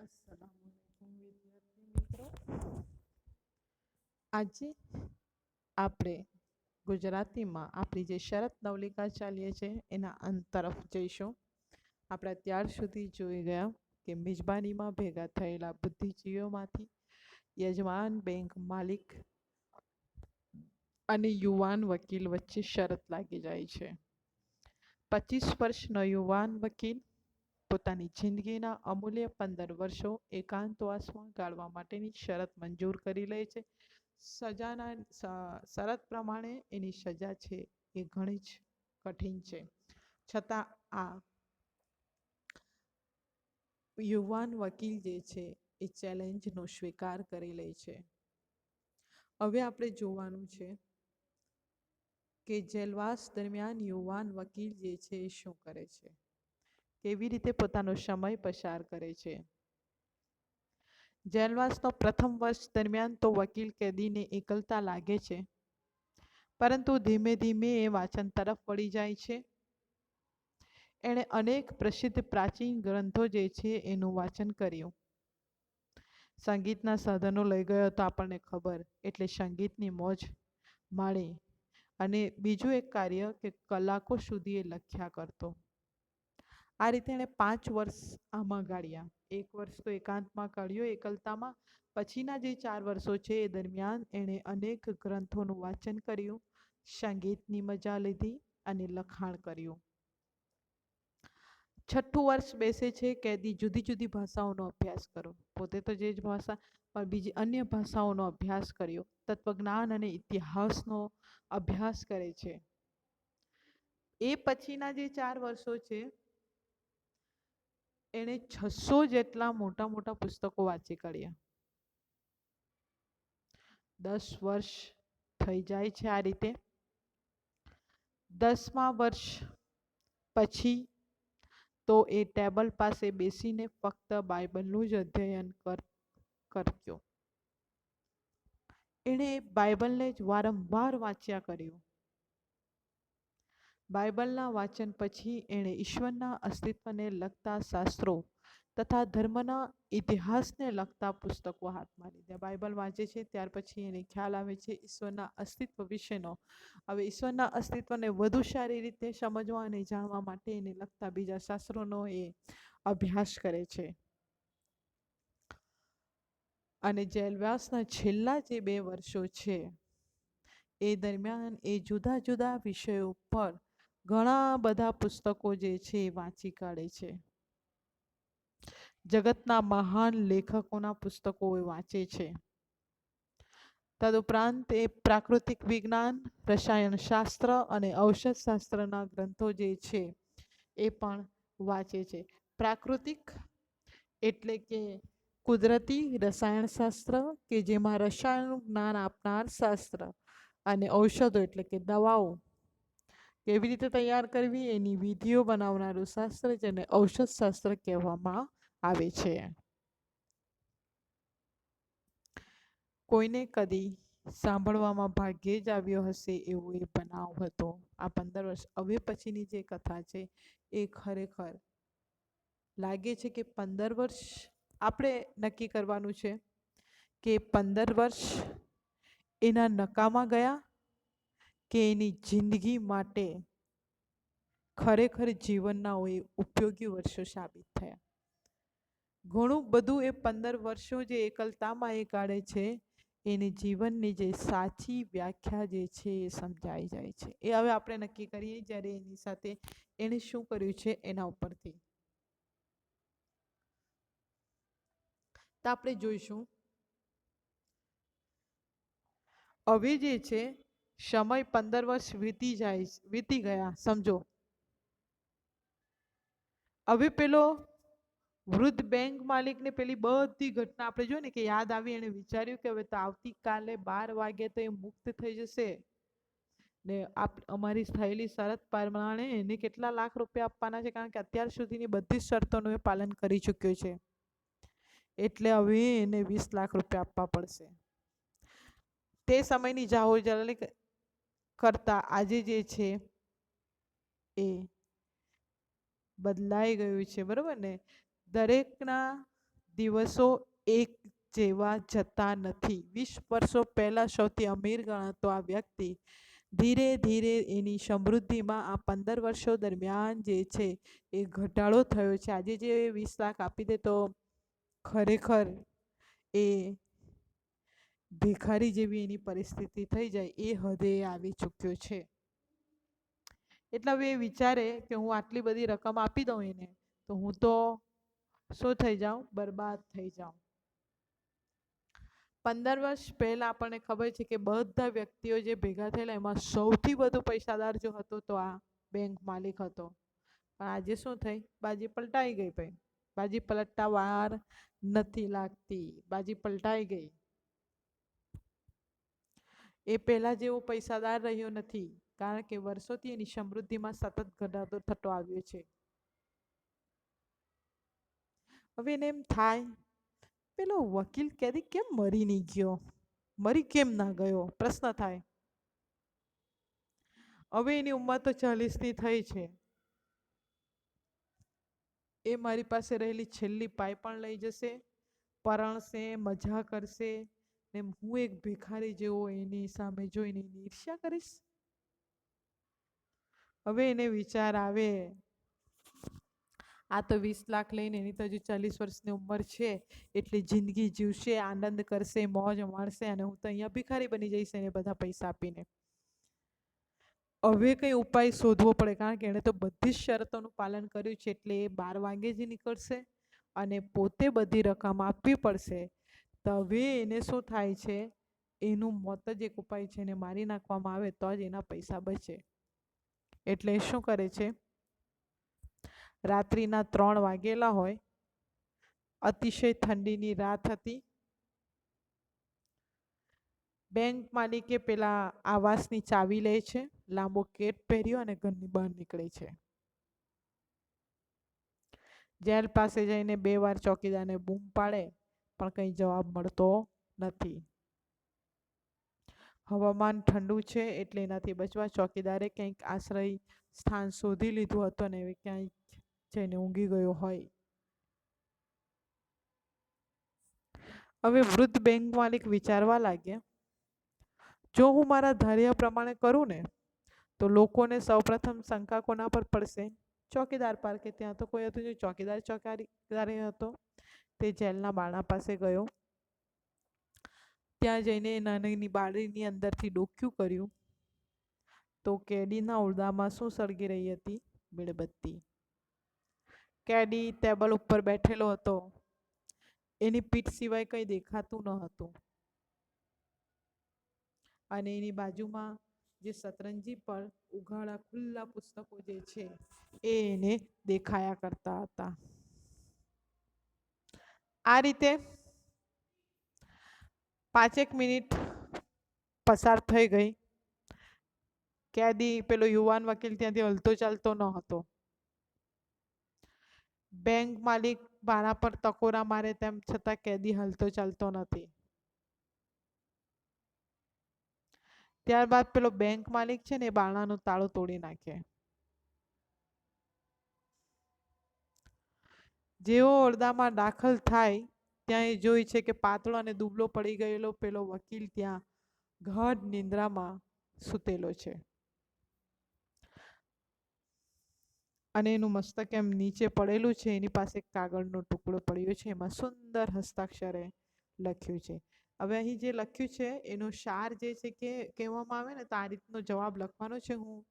અસલામુઅલૈકુમ વિદ્યાર્થી મિત્રો. આજે આપણે ગુજરાતીમાં આપણી જે શરત નવલિકા ચાલીએ છે, એના અંત તરફ જઈશું. આપણે અત્યાર સુધી જોઈ ગયા કે મિજબાનીમાં ભેગા થયેલા બુદ્ધિજીવીઓમાંથી યજમાન બેંક માલિક અને યુવાન વકીલ વચ્ચે શરત લાગી જાય છે. પચીસ વર્ષનો યુવાન વકીલ પોતાની જિંદગીના અમૂલ્ય પંદર વર્ષો એકાંતવાસમાં ગાળવા માટેની શરત મંજૂર કરી લે છે. સજાના શરત પ્રમાણે એની સજા છે એ ઘણી જ કઠિન છે. છતાં આ યુવાન વકીલ જે છે એ ચેલેન્જનો સ્વીકાર કરી લે છે. હવે આપણે જોવાનું છે કે જેલવાસ દરમિયાન યુવાન વકીલ જે છે એ શું કરે છે? કેવી રીતે પોતાનો સમય પસાર કરે છે? જેલવાસનો પ્રથમ વર્ષ દરમિયાન તો વકીલ કેદીને એકલતા લાગે છે. પરંતુ ધીમે ધીમે એ વાંચન તરફ વળી જાય છે. એણે અનેક પ્રસિદ્ધ પ્રાચીન ગ્રંથો જે છે એનું વાંચન કર્યું. સંગીતના સાધનો લઈ ગયો તો આપણને ખબર, એટલે સંગીતની મોજ માણી અને બીજું એક કાર્ય કે કલાકો સુધી એ લખ્યા કરતો. આ રીતે એણે પાંચ વર્ષ આમાં ગાળ્યા. એક વર્ષ તો એકાંતમાં કાઢ્યો એકલતામાં. પછીના જે ચાર વર્ષો છે એ દરમિયાન એણે અનેક ગ્રંથોનું વાંચન કર્યું, સંગીતની મજા લીધી અને લખાણ કર્યું. છઠ્ઠું વર્ષ બેસે છે કેદી જુદી જુદી ભાષાઓનો અભ્યાસ કરો પોતે તો જે જ ભાષા પણ બીજી અન્ય ભાષાઓનો અભ્યાસ કર્યો. તત્વજ્ઞાન અને ઇતિહાસનો અભ્યાસ કરે છે. એ પછીના જે ચાર વર્ષો છે એણે છસો જેટલા મોટા મોટા પુસ્તકો વાંચી કાઢ્યા. દસ વર્ષ થઈ જાય છે આ રીતે. દસમા વર્ષ પછી તો એ ટેબલ પાસે બેસીને ફક્ત બાઇબલનું જ અધ્યયન કર કર્યો એણે બાઇબલને જ વારંવાર વાંચ્યા કર્યું. બાઇબલના વાંચન પછી એણે ઈશ્વરના અસ્તિત્વને લગતા શાસ્ત્રો તથા ધર્મના ઇતિહાસને લગતા પુસ્તકો હાથમાં લીધા બાઇબલ વાંચે છે, ત્યાર પછી એને ખ્યાલ આવે છે ઈશ્વરના અસ્તિત્વ વિશેનો. હવે ઈશ્વરના અસ્તિત્વને વધુ સારી રીતે સમજવા અને જાણવા માટે એને લગતા બીજા શાસ્ત્રોનો એ અભ્યાસ કરે છે. અને જેલવાસના છેલ્લા જે બે વર્ષો છે, એ દરમિયાન એ જુદા જુદા વિષયો પર ઘણા બધા પુસ્તકો જે છે એ વાંચી કાઢે છે. જગતના મહાન લેખકોના પુસ્તકો એ વાંચે છે. તદુપરાંત એ પ્રાકૃતિક વિજ્ઞાન રસાયણશાસ્ત્ર અને ઔષધશાસ્ત્રના ગ્રંથો જે છે એ પણ વાંચે છે. પ્રાકૃતિક એટલે કે કુદરતી રસાયણશાસ્ત્ર કે જેમાં રસાયણનું જ્ઞાન આપનાર શાસ્ત્ર અને ઔષધો એટલે કે દવાઓ કેવી રીતે તૈયાર કરવી? એની વિધિઓ બનાવનારું શાસ્ત્ર જેને ઔષધ શાસ્ત્ર કહેવામાં આવે છે. કોઈને કદી સાંભળવામાં ભાગ્યે જ આવ્યો હશે એવો એ બનાવ હતો. આ પંદર વર્ષ હવે પછીની જે કથા છે એ ખરેખર લાગે છે કે પંદર વર્ષ આપણે નક્કી કરવાનું છે કે પંદર વર્ષ એના નકામા ગયા કે એની જિંદગી માટે ખરેખર જીવનના હોય ઉપયોગી વર્ષો સાબિત થયા. ઘણું બધું એ પંદર વર્ષો જે એકલતામાં એ કાઢે છે, એની જીવનની જે સાચી વ્યાખ્યા જે છે એ સમજાઈ જાય છે. એ હવે આપણે નક્કી કરીએ જ્યારે એની સાથે એણે શું કર્યું છે એના ઉપરથી. તો આપણે જોઈશું. હવે જે છે સમય પંદર વર્ષ વીતી જાય વીતી ગયા, સમજો. હવે પેલો વૃદ્ધ બેંક માલિકને પેલી બધી ઘટના આપણે જોઈએ ને કે યાદ આવી એને વિચાર્યું કે હવે તો આવતીકાલે બાર વાગે તો એ મુક્ત થઈ જશે. ને આપ, અમારી થયેલી શરત પ્રમાણે એને કેટલા લાખ રૂપિયા આપવાના છે? કારણ કે અત્યાર સુધીની બધી શરતોનું એ પાલન કરી ચૂક્યો છે. એટલે હવે એને વીસ લાખ રૂપિયા આપવા પડશે. તે સમયની જાહોર જલાલી કરતાં આજે જે છે એ બદલાઈ ગયું છે, બરાબર ને? દરેકના દિવસો એક જેવા જતા નથી. વીસ વર્ષો પહેલાં સૌથી અમીર ગણાતો આ વ્યક્તિ ધીરે ધીરે એની સમૃદ્ધિમાં આ પંદર વર્ષો દરમિયાન જે છે એ ઘટાડો થયો છે. આજે જે વીસ લાખ આપી દે તો ખરેખર એ ભિખારી જેવી એની પરિસ્થિતિ થઈ જાય એ હદે આવી ચૂક્યો છે. એટલે હવે એ વિચારે કે હું આટલી બધી રકમ આપી દઉં એને, તો હું તો શું થઈ જાઉં? બરબાદ થઈ જાઉં. પંદર વર્ષ પહેલાં આપણને ખબર છે કે બધા વ્યક્તિઓ જે ભેગા થયેલા, એમાં સૌથી વધુ પૈસાદાર જો હતો તો આ બેંક માલિક હતો. પણ આજે શું થઈ? બાજી પલટાઈ ગઈ ભાઈ. બાજી પલટતા વાર નથી લાગતી. બાજી પલટાઈ ગઈ. એ પહેલાં જેવો પૈસાદાર રહ્યો નથી, કારણ કે વર્ષોથી એની સમૃદ્ધિમાં સતત ઘટાડો થતો આવ્યો છે. હવે એને એમ થાય, પેલો વકીલ કેદી કેમ મરી નહીં ગયો? મરી કેમ ના ગયો? પ્રશ્ન થાય. હવે એની ઉંમર તો ચાલીસની થઈ છે. એ મારી પાસે રહેલી છેલ્લી પાઈ પણ લઈ જશે, પરણશે, મજા કરશે ને હું એક ભિખારી જેવો એની સામે જોઈને એની ઈર્ષ્યા કરીશ? હવે એને વિચાર આવે, આ તો વીસ લાખ લઈને એની તો હજુ ચાલીસ વર્ષની ઉંમર છે, એટલે જિંદગી જીવશે, આનંદ કરશે, મોજ માણશે અને હું તો અહીંયા ભિખારી બની જઈશ એને બધા પૈસા આપીને. હવે કંઈ ઉપાય શોધવો પડે, કારણ કે એણે તો બધી જ શરતોનું પાલન કર્યું છે, એટલે એ બાર વાગે જ નીકળશે અને પોતે બધી રકમ આપવી પડશે. તો હવે એને શું થાય છે? એનું મોત જ એક ઉપાય છે એને મારી નાખવામાં આવે તો જ એના પૈસા બચે. એટલે શું કરે છે? રાત્રિના ત્રણ વાગેલા હોય, અતિશય ઠંડીની રાત હતી. બેંક માલિકે પેલા આવાસની ચાવી લે છે, લાંબો કેટ પહેર્યો અને ઘરની બહાર નીકળે છે. જેલ પાસે જઈને બે વાર ચોકીદારને બૂમ પાડે. પણ કંઈ જવાબ મળતો નથી. હવામાન ઠંડુ છે એટલે એનાથી બચવા ચોકીદારે કંઈક આશ્રય સ્થાન શોધી લીધું હતું અને ક્યાંક જઈને ઊંઘી ગયો હોય. હવે વૃદ્ધ બેંક માલિક વિચારવા લાગ્યા, જો હું મારા ધૈર્ય પ્રમાણે કરું ને, તો લોકોને સૌપ્રથમ શંકા કોના પર પડશે? ચોકીદાર પર કે ત્યાં તો કોઈ હતું નહીં. ચોકીદાર ચોકીદાર હતો. તે જેલના બારણા પાસે ગયો. ત્યાં જઈને નાની બારીની અંદરથી ડોક્યું કર્યું તો કેડીના ઓરડામાં શું સળગી રહી હતી? મીણબત્તી. કેડી ટેબલ ઉપર બેઠેલો હતો. એની પીઠ સિવાય કંઈ દેખાતું ન હતું. અને એની બાજુમાં જે શતરંજી પર ઉઘાડા ખુલ્લા પુસ્તકો જે છે, એ એને દેખાયા કરતા હતા. આ રીતે પાંચેક મિનિટ પસાર થઈ ગઈ. કેદી, પેલો યુવાન વકીલ ત્યાંથી હલતો ચાલતો ન હતો. બેંક માલિક બાણા પર તકોરા મારે તેમ છતાં કેદી હલતો ચાલતો નથી. ત્યારબાદ પેલો બેંક માલિક છે ને એ બાણાનું તાળું તોડી નાખે. જેવો ઓરડામાં દાખલ થાય ત્યાં એ જોઈ છે કે પાતળો અને દુબળો પડી ગયેલો પેલો વકીલ ત્યાં ગાઢ નિંદ્રામાં સૂતેલો છે. અને એનું મસ્તક એમ નીચે પડેલું છે, એની પાસે કાગળનો ટુકડો પડ્યો છે, એમાં સુંદર હસ્તાક્ષરે લખ્યું છે. હવે અહીં જે લખ્યું છે, એનો સાર જે છે કે કહેવામાં આવે ને, તો આ રીતનો જવાબ લખવાનો છે. હું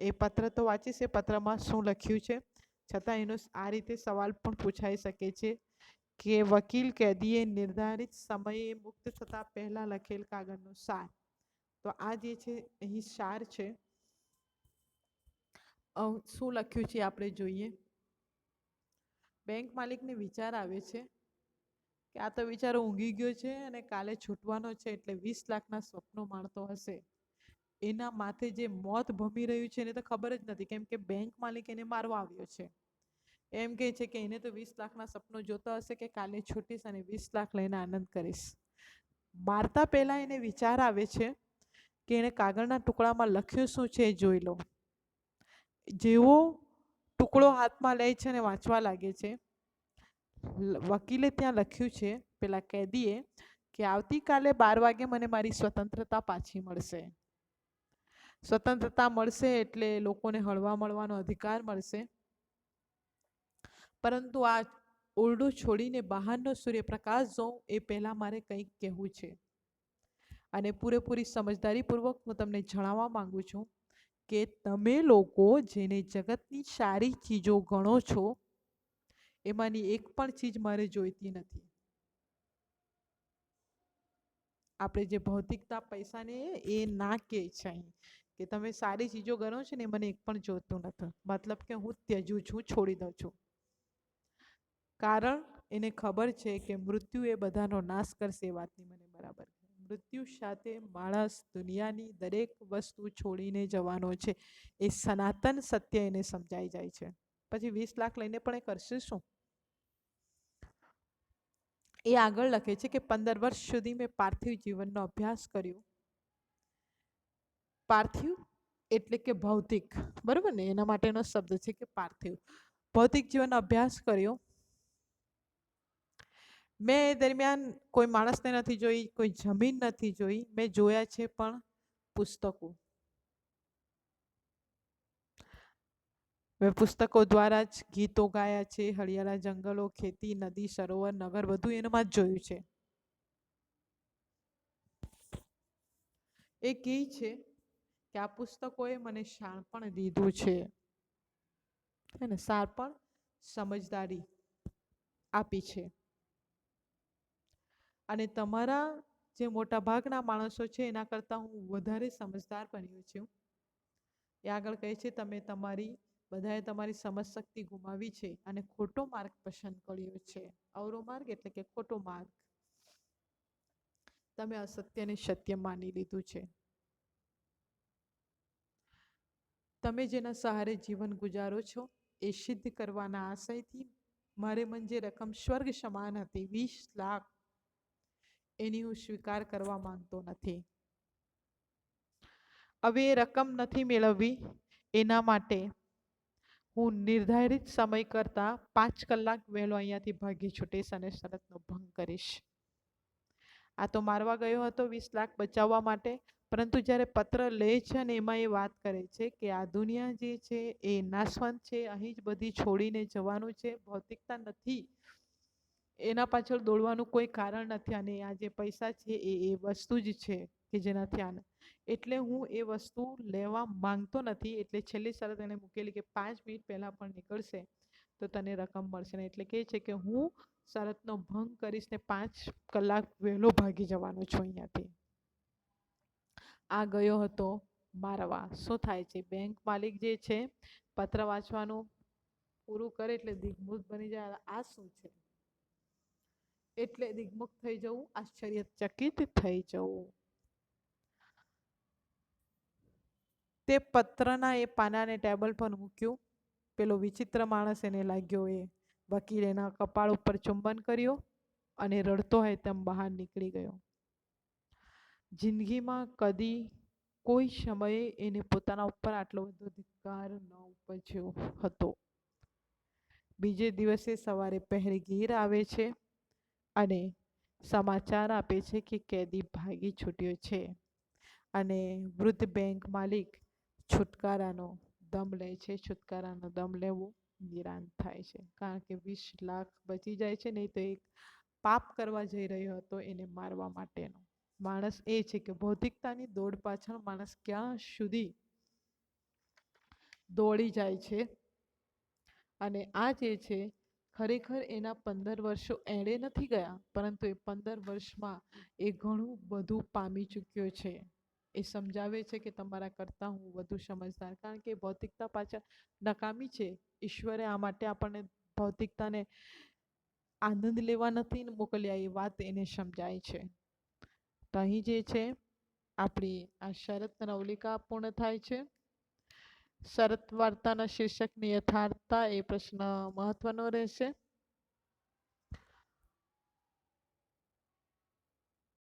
એ પત્ર તો વાંચીશ, એ પત્રમાં શું લખ્યું છે? છતાં એનો આ રીતે સવાલ પણ પૂછાઈ શકે છે કે વકીલ કેદીએ નિર્ધારિત સમયે મુક્ત થતાં પહેલાં લખેલ કાગળનો સાર. તો આ જે છે, અહીં સાર છે. શું લખ્યું છે આપણે જોઈએ. બેંક માલિકને વિચાર આવે છે કે આ તો વિચારો ઊંઘી ગયો છે અને કાલે છૂટવાનો છે એટલે વીસ લાખના સ્વપ્નો માણતો હશે. એના માથે જે મોત ભમી રહ્યું છે એને તો ખબર જ નથી. કેમ કે બેંક માલિક એને મારવા આવ્યો છે. એમ કહે છે કે એને તો વીસ લાખના સપનો જોતો હશે કે કાલે છૂટીશ અને વીસ લાખ લઈને આનંદ કરીશ. મારતા પહેલાં એને વિચાર આવે છે કે એણે કાગળના ટુકડામાં લખ્યું શું છે એ જોઈ લો. જેવો ટુકડો હાથમાં લે છે અને વાંચવા લાગે છે. વકીલે ત્યાં લખ્યું છે, પેલા કેદીએ કે આવતીકાલે બાર વાગે મને મારી સ્વતંત્રતા પાછી મળશે. સ્વતંત્રતા મળશે એટલે લોકોને હળવા મળવાનો અધિકાર મળશે. પરંતુ આ ઓરડો છોડીને બહારનો સૂર્યપ્રકાશ જોઉં એ પહેલાં મારે કંઈક કહેવું છે. અને પૂરેપૂરી સમજદારીપૂર્વક હું તમને જણાવવા માંગુ છું કે તમે લોકો જેને જગતની સારી ચીજો ગણો છો, એમાંની એક પણ ચીજ મારે જોઈતી નથી. આપણે જે ભૌતિકતા પૈસાને એ ના કે છે અહીં. કે તમે સારી ચીજો ગણો છો ને મને એક પણ જોતું નથી. મતલબ કે હું ત્યજું છું, છોડી દઉં છું. કારણ એને ખબર છે કે મૃત્યુ એ બધાનો નાશ કરશે એ વાતની મને બરાબર. મૃત્યુ સાથે માણસ દુનિયાની દરેક વસ્તુ છોડીને જવાનો છે. એ સનાતન સત્ય એને સમજાઈ જાય છે. પછી વીસ લાખ લઈને પણ એ કરશે શું? એ આગળ લખે છે કે પંદર વર્ષ સુધી મેં પાર્થિવ જીવનનો અભ્યાસ કર્યો. પાર્થિવ એટલે કે ભૌતિક. બરાબર ને? એના માટેનો શબ્દ છે કે પાર્થિવ. ભૌતિક જીવનનો અભ્યાસ કર્યો. મેં એ દરમિયાન કોઈ માણસને નથી જોઈ, કોઈ જમીન નથી જોઈ. મેં જોયા છે પણ પુસ્તકો. મેં પુસ્તકો દ્વારા જ ગીતો ગાયા છે હળિયાળા જંગલો, ખેતી, નદી, સરોવર, નગર બધું એનામાં જ જોયું છે. એ કહે છે કે આ પુસ્તકોએ મને શાણપણ દીધું છે. હે ને શાણપણ સમજદારી આપી છે. અને તમારા જે મોટા ભાગના માણસો છે, એના કરતાં હું વધારે સમજદાર બન્યો છું. એ આગળ કહે છે, તમે તમારી, બધાએ તમારી સમજશક્તિ ગુમાવી છે અને ખોટો માર્ગ પસંદ કર્યો છે. અવરો માર્ગ એટલે કે ખોટો માર્ગ. તમે અસત્યને સત્ય માની લીધું છે. તમે જેના સહારે જીવન ગુજારો છો, એ સિદ્ધ કરવાના આશયથી મારે મન જે રકમ સ્વર્ગ સમાન હતી, વીસ લાખ, એની હું સ્વીકાર કરવા માંગતો નથી. હવે એ રકમ નથી મેળવવી, એના માટે હું નિર્ધારિત સમય કરતાં પાંચ કલાક વહેલો અહીંયાથી ભાગી છૂટીશ અને શરતનો ભંગ કરીશ. આ તો મારવા ગયો હતો વીસ લાખ બચાવવા માટે. પરંતુ જ્યારે પત્ર લે છે અને એમાં એ વાત કરે છે કે આ દુનિયા જે છે એ નાશવંત છે, અહીં જ બધી છોડીને જવાનું છે. ભૌતિકતા નથી. એના પાછળ દોડવાનું કોઈ કારણ નથી અને આ જે પૈસા છે એ એ વસ્તુ જ છે કે જેનાથી આને એટલે હું એ વસ્તુ લેવા માંગતો નથી. એટલે છેલ્લી શરત એણે મૂકેલી કે પાંચ મિનિટ પહેલાં પણ નીકળશે. તો તને રકમ મળશે ને એટલે કહે છે કે હું શરતનો ભંગ કરીશ ને પાંચ કલાક વહેલો ભાગી જવાનો છું અહીંયાથી. આ ગયો હતો મારવા. શું થાય છે? બેંક માલિક જે છે, પત્ર વાંચવાનું પૂરું કરે એટલે દિગ્મુખ બની જાય. આ શું છે? એટલે દિગ્મુખ થઈ જવું આશ્ચર્યચકિત થઈ જવું. તે પત્રના એ પાનાને ટેબલ પર મૂક્યું. પેલો વિચિત્ર માણસ એને લાગ્યો એ વકીલ એના કપાળ ઉપર ચુંબન કર્યો અને રડતો હોય તેમ બહાર નીકળી ગયો. જિંદગીમાં કદી કોઈ સમયે એને પોતાના ઉપર આટલો બધો ધિક્કાર ન ઉપજ્યો હતો. બીજે દિવસે સવારે પહેરેગીર આવે છે અને સમાચાર આપે છે કે કેદી ભાગી છૂટ્યો છે અને વૃદ્ધ બેંક માલિક છુટકારાનો દમ લે છે, છુટકારાનો દમ લેવું નિરાંત થાય છે. કારણ કે વીસ લાખ બચી જાય છે, નહીં તો એક પાપ કરવા જઈ રહ્યો હતો એને મારવા માટેનો. માણસ એ છે કે ભૌતિકતાની દોડ પાછળ માણસ ક્યાં સુધી દોડી જાય છે અને આ જે છે, ખરેખર એના પંદર વર્ષો એણે નથી ગયા, પરંતુ એ પંદર વર્ષમાં એ ઘણું બધું પામી ચૂક્યો છે. એ સમજાવે છે કે તમારા કરતાં હું વધુ સમજદાર. કારણ કે ભૌતિકતા પાછળ નકામી છે. ઈશ્વરે આ માટે આપણને ભૌતિકતાને આનંદ લેવા નથી મોકલ્યા, એ વાત એને સમજાય છે. તો અહીં જે છે, આપણી આ શરત નવલિકા પૂર્ણ થાય છે. શરત વાર્તાના શીર્ષકની યથાર્થતા એ પ્રશ્ન મહત્વનો રહેશે.